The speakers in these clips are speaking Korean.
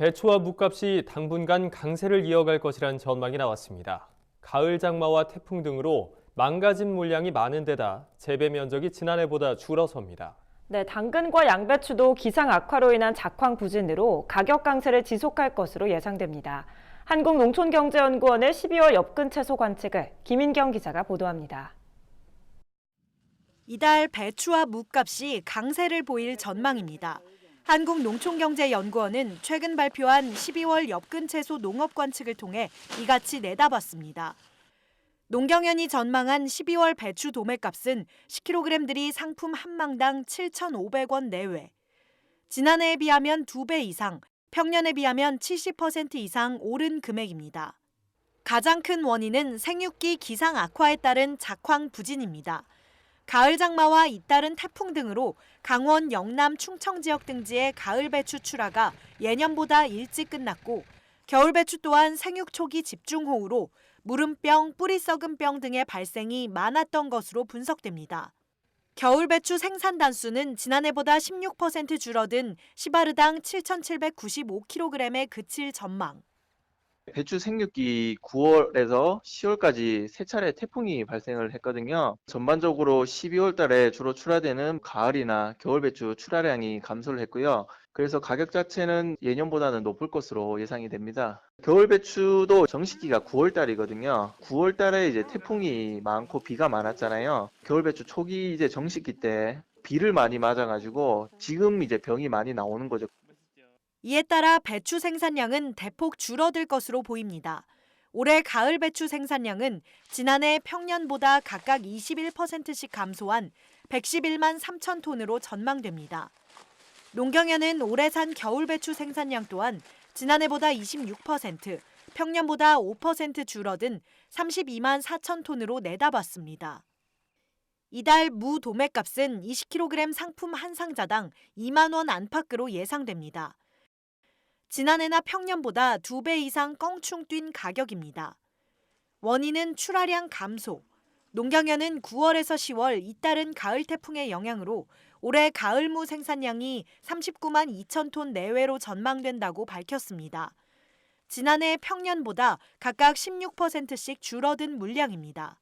배추와 묵값이 당분간 강세를 이어갈 것이란 전망이 나왔습니다. 가을 장마와 태풍 등으로 망가진 물량이 많은 데다 재배 면적이 지난해보다 줄어섭니다. 네, 당근과 양배추도 기상 악화로 인한 작황 부진으로 가격 강세를 지속할 것으로 예상됩니다. 한국농촌경제연구원의 12월 엽근 채소 관측을 김인경 기자가 보도합니다. 이달 배추와 묵값이 강세를 보일 전망입니다. 한국농촌경제연구원은 최근 발표한 12월 엽근 채소 농업 관측을 통해 이같이 내다봤습니다. 농경연이 전망한 12월 배추 도매값은 10kg들이 상품 한 망당 7,500원 내외. 지난해에 비하면 2배 이상, 평년에 비하면 70% 이상 오른 금액입니다. 가장 큰 원인은 생육기 기상 악화에 따른 작황 부진입니다. 가을 장마와 잇따른 태풍 등으로 강원, 영남, 충청 지역 등지의 가을 배추 출하가 예년보다 일찍 끝났고 겨울 배추 또한 생육 초기 집중호우로 무름병, 뿌리 썩은 병 등의 발생이 많았던 것으로 분석됩니다. 겨울 배추 생산 단수는 지난해보다 16% 줄어든 시바르당 7,795kg에 그칠 전망. 배추 생육기 9월에서 10월까지 세 차례 태풍이 발생을 했거든요. 전반적으로 12월 달에 주로 출하되는 가을이나 겨울 배추 출하량이 감소를 했고요. 그래서 가격 자체는 예년보다는 높을 것으로 예상이 됩니다. 겨울 배추도 정식기가 9월 달이거든요. 9월 달에 이제 태풍이 많고 비가 많았잖아요. 겨울 배추 초기 이제 정식기 때 비를 많이 맞아가지고 지금 이제 병이 많이 나오는 거죠. 이에 따라 배추 생산량은 대폭 줄어들 것으로 보입니다. 올해 가을 배추 생산량은 지난해 평년보다 각각 21%씩 감소한 111만 3천 톤으로 전망됩니다. 농경연은 올해 산 겨울 배추 생산량 또한 지난해보다 26%, 평년보다 5% 줄어든 32만 4천 톤으로 내다봤습니다. 이달 무 도매값은 20kg 상품 한 상자당 2만 원 안팎으로 예상됩니다. 지난해나 평년보다 2배 이상 껑충 뛴 가격입니다. 원인은 출하량 감소. 농경연은 9월에서 10월 잇따른 가을 태풍의 영향으로 올해 가을무 생산량이 39만 2천 톤 내외로 전망된다고 밝혔습니다. 지난해 평년보다 각각 16%씩 줄어든 물량입니다.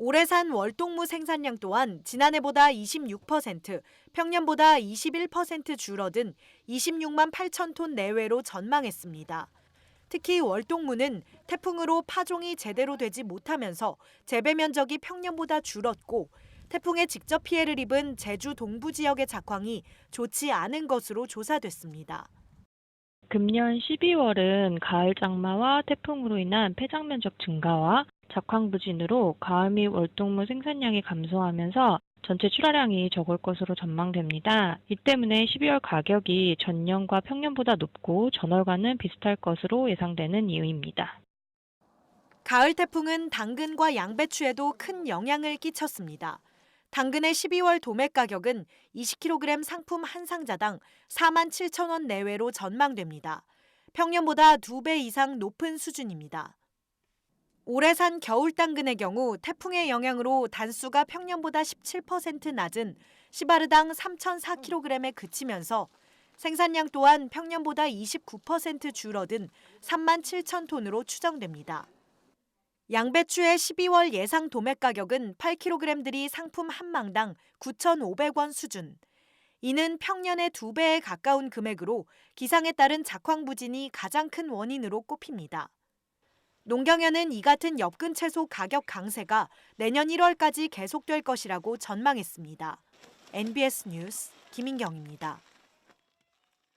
올해 산 월동무 생산량 또한 지난해보다 26%, 평년보다 21% 줄어든 26만 8천 톤 내외로 전망했습니다. 특히 월동무는 태풍으로 파종이 제대로 되지 못하면서 재배 면적이 평년보다 줄었고 태풍에 직접 피해를 입은 제주 동부 지역의 작황이 좋지 않은 것으로 조사됐습니다. 금년 12월은 가을 장마와 태풍으로 인한 폐장 면적 증가와 작황 부진으로 가을 및 월동무 생산량이 감소하면서 전체 출하량이 적을 것으로 전망됩니다. 이 때문에 12월 가격이 전년과 평년보다 높고 전월과는 비슷할 것으로 예상되는 이유입니다. 가을 태풍은 당근과 양배추에도 큰 영향을 끼쳤습니다. 당근의 12월 도매 가격은 20kg 상품 한 상자당 4만 7천 원 내외로 전망됩니다. 평년보다 2배 이상 높은 수준입니다. 올해 산 겨울 당근의 경우 태풍의 영향으로 단수가 평년보다 17% 낮은 시바르당 3,004kg에 그치면서 생산량 또한 평년보다 29% 줄어든 3만 7천 톤으로 추정됩니다. 양배추의 12월 예상 도매 가격은 8kg들이 상품 한 망당 9,500원 수준. 이는 평년의 두 배에 가까운 금액으로 기상에 따른 작황 부진이 가장 큰 원인으로 꼽힙니다. 농경연은 이 같은 엽근 채소 가격 강세가 내년 1월까지 계속될 것이라고 전망했습니다. NBS 뉴스 김인경입니다.